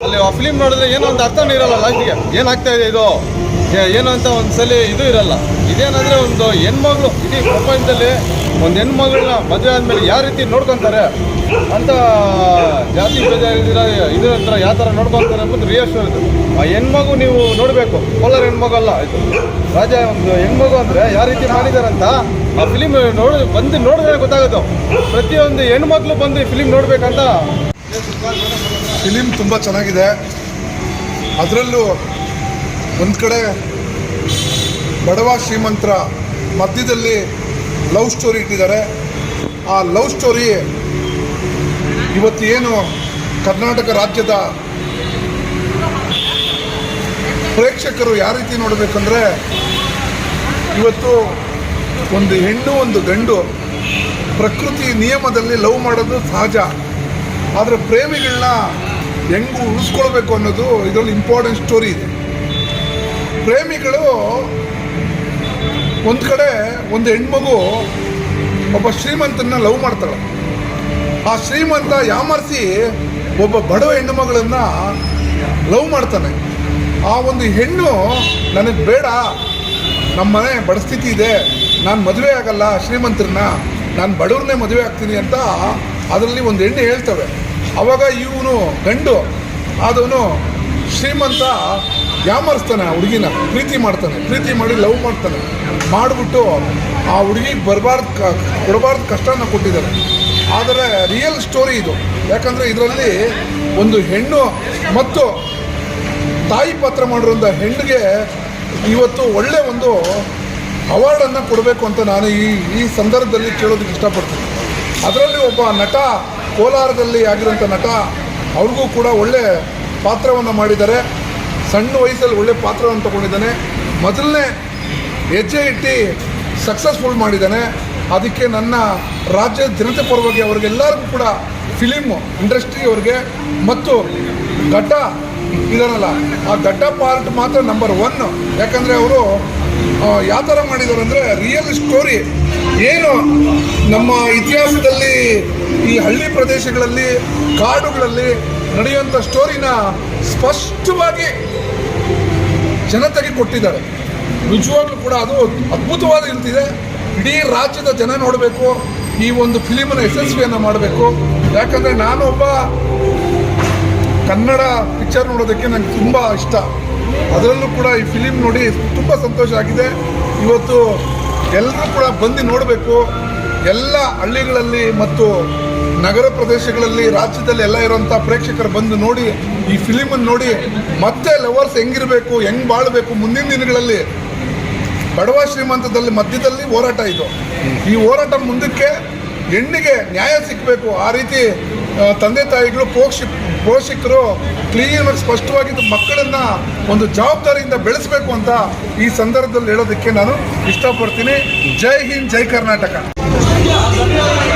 ಅಲ್ಲಿ ಆ ಫಿಲಿಮ್ ನೋಡಿದ್ರೆ ಏನೋ ಒಂದು ಅರ್ಥನೇ ಇರಲ್ಲ ಲಾಸ್ಟಿಗೆ ಏನಾಗ್ತಾ ಇದೆ ಇದು? ಏನು ಅಂತ ಒಂದ್ಸಲಿ ಇದು ಇರಲ್ಲ. ಇದೇನಂದ್ರೆ ಒಂದು ಹೆಣ್ಮಗಳು, ಇಡೀ ಪ್ರಪಂಚದಲ್ಲಿ ಒಂದು ಹೆಣ್ಮಗಳನ್ನ ಮದುವೆ ಆದ್ಮೇಲೆ ಯಾವ ರೀತಿ ನೋಡ್ಕೊಂತಾರೆ? ಅಂತ ಜಾತಿ ಭೇದ ಇದ್ರ ಹತ್ರ ಯಾವ ಥರ ನೋಡ್ಕೊಂತಾರೆ ಅನ್ನೋದು ರಿಯಲ್ ಇರುತ್ತೆ ಆ ಹೆಣ್ಮಗು ನೀವು ನೋಡಬೇಕು. ಕೋಲಾರ ಹೆಣ್ಮಗು ಅಲ್ಲ ಇದು. ರಾಜ, ಒಂದು ಹೆಣ್ಮಗು ಅಂದರೆ ಯಾವ ರೀತಿ ಮಾಡಿದಾರಂತ ಆ ಫಿಲಿಮ್ ನೋಡಿ, ಬಂದು ನೋಡಿದ್ರೆ ಗೊತ್ತಾಗುತ್ತೆ ಪ್ರತಿಯೊಂದು ಹೆಣ್ಮಗ್ಳು ಬಂದು ಈ ಫಿಲಿಮ್ ನೋಡ್ಬೇಕಂತ ಫಿಲಿಮ್ ತುಂಬ ಚೆನ್ನಾಗಿದೆ. ಅದರಲ್ಲೂ ಒಂದು ಕಡೆ ಬಡವ ಶ್ರೀಮಂತರ ಮಧ್ಯದಲ್ಲಿ ಲವ್ ಸ್ಟೋರಿ ಇಟ್ಟಿದ್ದಾರೆ. ಆ ಲವ್ ಸ್ಟೋರಿ ಇವತ್ತು ಏನು ಕರ್ನಾಟಕ ರಾಜ್ಯದ ಪ್ರೇಕ್ಷಕರು ಯಾವ ರೀತಿ ನೋಡಬೇಕಂದ್ರೆ ಇವತ್ತು ಒಂದು ಹೆಣ್ಣು ಒಂದು ಗಂಡು ಪ್ರಕೃತಿ ನಿಯಮದಲ್ಲಿ ಲವ್ ಮಾಡೋದು ಸಹಜ. ಆದರೆ ಪ್ರೇಮಿಗಳನ್ನ ಹೆಂಗು ಉಳಿಸ್ಕೊಳ್ಬೇಕು ಅನ್ನೋದು ಇದರಲ್ಲಿ ಇಂಪಾರ್ಟೆಂಟ್ ಸ್ಟೋರಿ ಇದೆ. ಪ್ರೇಮಿಗಳು ಒಂದು ಕಡೆ ಒಂದು ಹೆಣ್ಮಗು ಒಬ್ಬ ಶ್ರೀಮಂತನ ಲವ್ ಮಾಡ್ತಾಳೆ. ಆ ಶ್ರೀಮಂತ ಯಾಮರ್ಸಿ ಒಬ್ಬ ಬಡವ ಹೆಣ್ಣು ಮಗಳನ್ನ ಲವ್ ಮಾಡ್ತಾನೆ. ಆ ಒಂದು ಹೆಣ್ಣು ನನಗೆ ಬೇಡ ನಮ್ಮ ಮನೆ ಬಡಸ್ಥಿತಿ ಇದೆ, ನಾನು ಮದುವೆ ಆಗಲ್ಲ ಶ್ರೀಮಂತರನ್ನ, ನಾನು ಬಡವ್ರನ್ನೇ ಮದುವೆ ಆಗ್ತೀನಿ ಅಂತ ಅದರಲ್ಲಿ ಒಂದು ಹೆಣ್ಣು ಹೇಳ್ತವೆ. ಅವಾಗ ಇವನು ಗಂಡು, ಆದವನು ಶ್ರೀಮಂತ, ಯಾಮರ್ಸ್ತಾನೆ ಆ ಹುಡುಗಿನ, ಪ್ರೀತಿ ಮಾಡ್ತಾನೆ, ಪ್ರೀತಿ ಮಾಡಿ ಲವ್ ಮಾಡ್ತಾನೆ. ಮಾಡಿಬಿಟ್ಟು ಆ ಹುಡುಗಿಗೆ ಬರಬಾರ್ದು ಕ, ಕೊಡಬಾರ್ದು ಕಷ್ಟನ ಕೊಟ್ಟಿದ್ದಾರೆ ಆದರೆ ರಿಯಲ್ ಸ್ಟೋರಿ ಇದು. ಯಾಕಂದರೆ ಇದರಲ್ಲಿ ಒಂದು ಹೆಣ್ಣು ಮತ್ತು ತಾಯಿ ಪಾತ್ರ ಮಾಡಿರೋಂಥ ಹೆಣ್ಣಿಗೆ ಇವತ್ತು ಒಳ್ಳೆ ಒಂದು ಅವಾರ್ಡನ್ನು ಕೊಡಬೇಕು ಅಂತ ನಾನು ಈ ಈ ಸಂದರ್ಭದಲ್ಲಿ ಕೇಳೋದಕ್ಕೆ ಇಷ್ಟಪಡ್ತೀನಿ. ಅದರಲ್ಲಿ ಒಬ್ಬ ನಟ ಕೋಲಾರದಲ್ಲಿ ಆಗಿರೋಂಥ ನಟ, ಅವ್ರಿಗೂ ಕೂಡ ಒಳ್ಳೆ ಪಾತ್ರವನ್ನು ಮಾಡಿದ್ದಾರೆ. ಸಣ್ಣ ವಯಸ್ಸಲ್ಲಿ ಒಳ್ಳೆ ಪಾತ್ರವನ್ನು ತಗೊಂಡಿದ್ದಾನೆ. ಮೊದಲನೇ ಹೆಜ್ಜೆ ಇಟ್ಟು ಸಕ್ಸಸ್ಫುಲ್ ಮಾಡಿದ್ದಾನೆ. ಅದಕ್ಕೆ ನನ್ನ ರಾಜ್ಯದ ಜನತೆ ಪರವಾಗಿ ಅವ್ರಿಗೆಲ್ಲರಿಗೂ ಕೂಡ ಫಿಲಿಮ್ ಇಂಡಸ್ಟ್ರಿ ಅವ್ರಿಗೆ ಮತ್ತು ಗಡ್ಡ ಇದನ್ನಲ್ಲ ಆ ಗಡ್ಡ ಪಾರ್ಟ್ ಮಾತ್ರ ನಂಬರ್ ಒನ್ ಯಾಕಂದರೆ ಅವರು ಯಾವ ಥರ ಮಾಡಿದ್ದಾರೆ ಅಂದರೆ ರಿಯಲ್ ಸ್ಟೋರಿ ಏನು ನಮ್ಮ ಇತಿಹಾಸದಲ್ಲಿ ಈ ಹಳ್ಳಿ ಪ್ರದೇಶಗಳಲ್ಲಿ, ಕಾಡುಗಳಲ್ಲಿ ನಡೆಯುವಂಥ ಸ್ಟೋರಿನ ಸ್ಪಷ್ಟವಾಗಿ ಜನತೆಗೆ ಕೊಟ್ಟಿದ್ದಾರೆ. ನಿಜವಾಗ್ಲೂ ಕೂಡ ಅದು ಅದ್ಭುತವಾದ ಇರ್ತಿದೆ ಇಡೀ ರಾಜ್ಯದ ಜನ ನೋಡಬೇಕು, ಈ ಒಂದು ಫಿಲಿಮನ್ನು ಯಶಸ್ವಿಯನ್ನು ಮಾಡಬೇಕು. ಯಾಕಂದರೆ ನಾನು ಒಬ್ಬ ಕನ್ನಡ ಪಿಕ್ಚರ್ ನೋಡೋದಕ್ಕೆ ನನಗೆ ತುಂಬ ಇಷ್ಟ. ಅದರಲ್ಲೂ ಕೂಡ ಈ ಫಿಲಿಮ್ ನೋಡಿ ತುಂಬ ಸಂತೋಷ ಆಗಿದೆ. ಇವತ್ತು ಎಲ್ಲರೂ ಕೂಡ ಬಂದು ನೋಡಬೇಕು. ಎಲ್ಲ ಹಳ್ಳಿಗಳಲ್ಲಿ ಮತ್ತು ನಗರ ಪ್ರದೇಶಗಳಲ್ಲಿ, ರಾಜ್ಯದಲ್ಲಿ ಎಲ್ಲ ಇರುವಂಥ ಪ್ರೇಕ್ಷಕರು ಬಂದು ನೋಡಿ ಈ ಫಿಲಿಮನ್ನು ನೋಡಿ ಮತ್ತೆ ಲವರ್ಸ್ ಹೆಂಗಿರಬೇಕು, ಹೆಂಗೆ ಬಾಳಬೇಕು ಮುಂದಿನ ದಿನಗಳಲ್ಲಿ. ಬಡವ ಶ್ರೀಮಂತದಲ್ಲಿ ಮಧ್ಯದಲ್ಲಿ ಹೋರಾಟ ಇದು. ಈ ಹೋರಾಟ ಮುಂದಕ್ಕೆ ಹೆಣ್ಣಿಗೆ ನ್ಯಾಯ ಸಿಗಬೇಕು. ಆ ರೀತಿ ತಂದೆ ತಾಯಿಗಳು ಪೋಷಿ ಪೋಷಕರು ಕ್ಲೀನಾಗಿ ಸ್ಪಷ್ಟವಾಗಿ ಮಕ್ಕಳನ್ನ ಒಂದು ಜವಾಬ್ದಾರಿಯಿಂದ ಬೆಳೆಸಬೇಕು ಅಂತ ಈ ಸಂದರ್ಭದಲ್ಲಿ ಹೇಳೋದಕ್ಕೆ ನಾನು ಇಷ್ಟಪಡ್ತೀನಿ. ಜೈ ಹಿಂದ್, ಜೈ ಕರ್ನಾಟಕ.